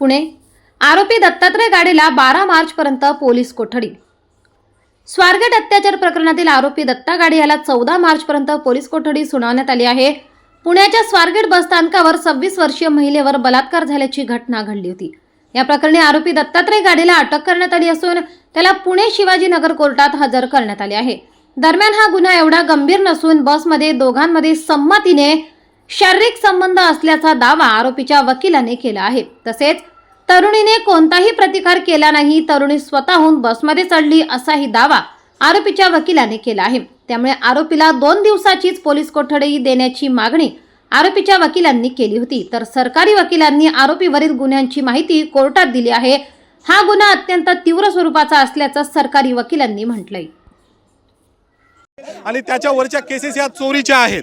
पुणे. आरोपी दत्तात्रय गाडेला बारा मार्चपर्यंत पोलीस कोठडी. स्वारगेट अत्याचार प्रकरणातील आरोपी दत्ता गाडे याला चौदा मार्चपर्यंत पोलीस कोठडी सुनावण्यात आली आहे. पुण्याच्या स्वारगेट बसस्थानकावर सव्वीस वर्षीय महिलेवर बलात्कार झाल्याची घटना घडली होती. या प्रकरणी आरोपी दत्तात्रय गाडेला अटक करण्यात आली असून त्याला पुणे शिवाजीनगर कोर्टात हजर करण्यात आले आहे. दरम्यान हा गुन्हा एवढा गंभीर नसून बसमध्ये दोघांमध्ये संमतीने शारीरिक संबंध असल्याचा दावा आरोपीच्या वकिलाने केला आहे. तसेच तरुणीने कोणताही प्रतिकार केला नाही तरुणी स्वतःहून बसमध्ये चढली असाही दावा आरोपीच्या वकिलाने केला आहे. त्यामुळे आरोपीला दोन दिवसाचीच पोलीस कोठडी देण्याची मागणी आरोपीच्या वकिलांनी केली होती. तर सरकारी वकिलांनी आरोपीवरील गुन्ह्यांची माहिती कोर्टात दिली आहे. हा गुन्हा अत्यंत तीव्र स्वरूपाचा असल्याचं सरकारी वकिलांनी म्हटलंय. आणि त्याच्यावरच्या केसेस या चोरीच्या आहेत.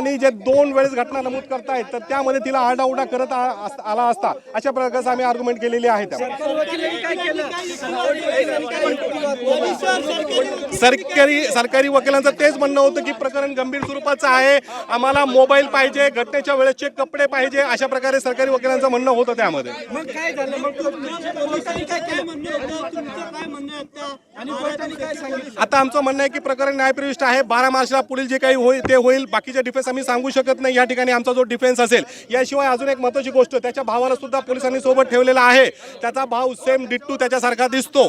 आणि जे दोन वेळेस घटना नमूद करतायत तर त्यामध्ये तिला आरडाओरडा करत आला असता. अशा प्रकारचं आम्ही आर्ग्युमेंट केलेली आहे त्या सरकारी सरकारी वकिलांचं तेच म्हणणं होतं की प्रकरण गंभीर स्वरूपाचं आहे. आम्हाला मोबाईल पाहिजे घटनेच्या वेळेचे कपडे पाहिजे अशा प्रकारे सरकारी वकिलांचं म्हणणं होतं त्यामध्ये. आता आणि कोर्टाने काय सांगितलं आता आमचं म्हणणं आहे की प्रकरण न्यायप्रविष्ट आहे. बारा मार्चला पुढील जे काही होईल ते होईल. बाकीचे डिफेन्स आम्ही सांगू शकत नाही. या ठिकाणी आमचा जो डिफेन्स असेल याशिवाय अजून एक महत्वाची गोष्ट त्याच्या भावाला सुद्धा पोलिसांनी सोबत ठेवलेला आहे. त्याचा भाव सेम डिट्टू त्याच्यासारखा दिसतो.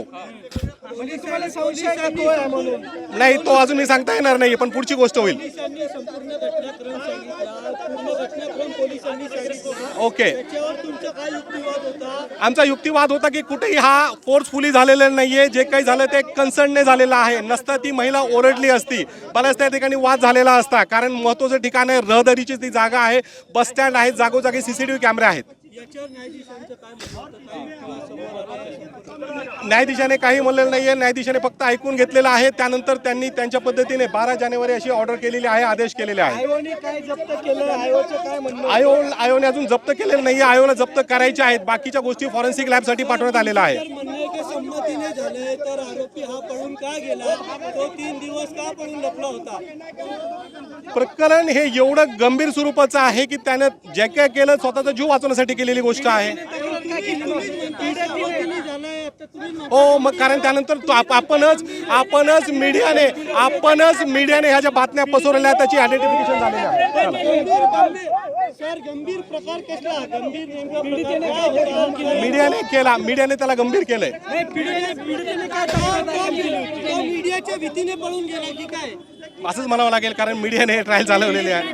नाही तो अजून मी सांगता येणार नाही पण पुढची गोष्ट होईल. पोलिसांनी आमचा युक्तिवाद होता की कुठेही हा फोर्सफुली झालेला नाही आहे जे काही झालं ते कन्सर्नने झालेलं आहे. नसतं ती महिला ओरडली असती. बऱ्याच त्या ठिकाणी वाद झालेला असता. कारण महत्त्वाचं ठिकाण आहे रहदारीची ती जागा आहे. बस स्टँड आहे जागोजागी सी सी टी व्ही कॅमेरे आहेत. न्यायाधीशाने काही म्हणलेलं नाहीये. न्यायाधीशाने फक्त ऐकून घेतलेलं आहे. त्यानंतर त्यांनी त्यांच्या पद्धतीने बारा जानेवारी अशी ऑर्डर केलेली आहे आदेश केलेले आहे? आयो आयोने अजून जप्त केलेलं नाहीये. आयोला जप्त करायच्या आहेत. बाकीच्या गोष्टी फॉरेन्सिक लॅबसाठी पाठवण्यात आलेल्या आहे तर संमतीने झालंय तर आरोपी हा पळून का गेला? तो तीन दिवस का पळून लपला होता? प्रकरण हे एवढं गंभीर स्वरूपाचं आहे की त्यानं जे काय केलं स्वतःचा जीव वाचवण्यासाठी केलेली गोष्ट आहे. हो मग कारण त्यानंतर आपणच आपणच मीडियाने आपणच मीडियाने ह्या ज्या बातम्या पसरवल्या त्याची आयडेंटिफिकेशन झालेली आहे? मीडियाने केला मीडियाने त्याला गंभीर केलंय. मीडियाच्या भीतीने पळून गेला की काय? असंच म्हणावं लागेल कारण मीडियाने हे ट्रायल चालवलेले आहे?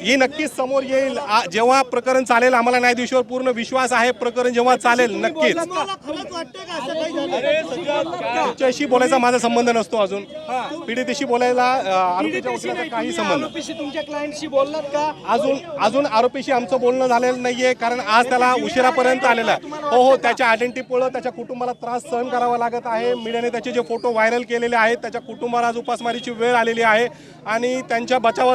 ही नक्कीच समोर येईल. जेव्हा प्रकरण चालेल आम्हाला न्यायाधीशावर पूर्ण विश्वास आहे प्रकरण जेव्हा चालेल नक्कीच. तिच्याशी बोलायचा माझा संबंध नसतो अजून. पीडितेशी बोलायला काही संबंध. आरोपीशी तुमच्या क्लायंटशी बोललात का? अजून अजून आरोपीशी आमचं बोलणं झालेलं नाहीये कारण आज त्याला उशिरापर्यंत आलेला आहे. हो हो त्याच्या आयडेंटिटीमुळं त्याच्या कुटुंबाला त्रास सहन करावा लागत आहे. मीडियाने त्याचे जे फोटो व्हायरल केलेले आहेत त्याच्या कुटुंबाला आज उपासमारीची वेळ आलेली आहे. आणि त्यांच्या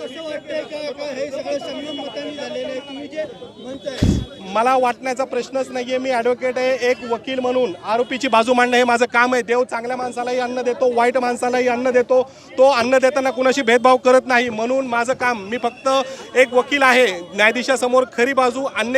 असं वाटतंय का का हे सगळं संयम झालेलं आहे? तुम्ही जे म्हणताय. मला वाटण्याचा प्रश्नच नाहीये. मी ॲडव्होकेट आहे एक वकील म्हणून. आरोपीची बाजू मांडणं हे माझं काम आहे. देव चांगल्या माणसालाही अन्न देतो वाईट माणसालाही अन्न देतो. तो अन्न देताना कुणाशी भेदभाव करत नाही. म्हणून माझं काम मी फक्त एक वकील आहे. न्यायाधीशासमोर खरी बाजू अन्य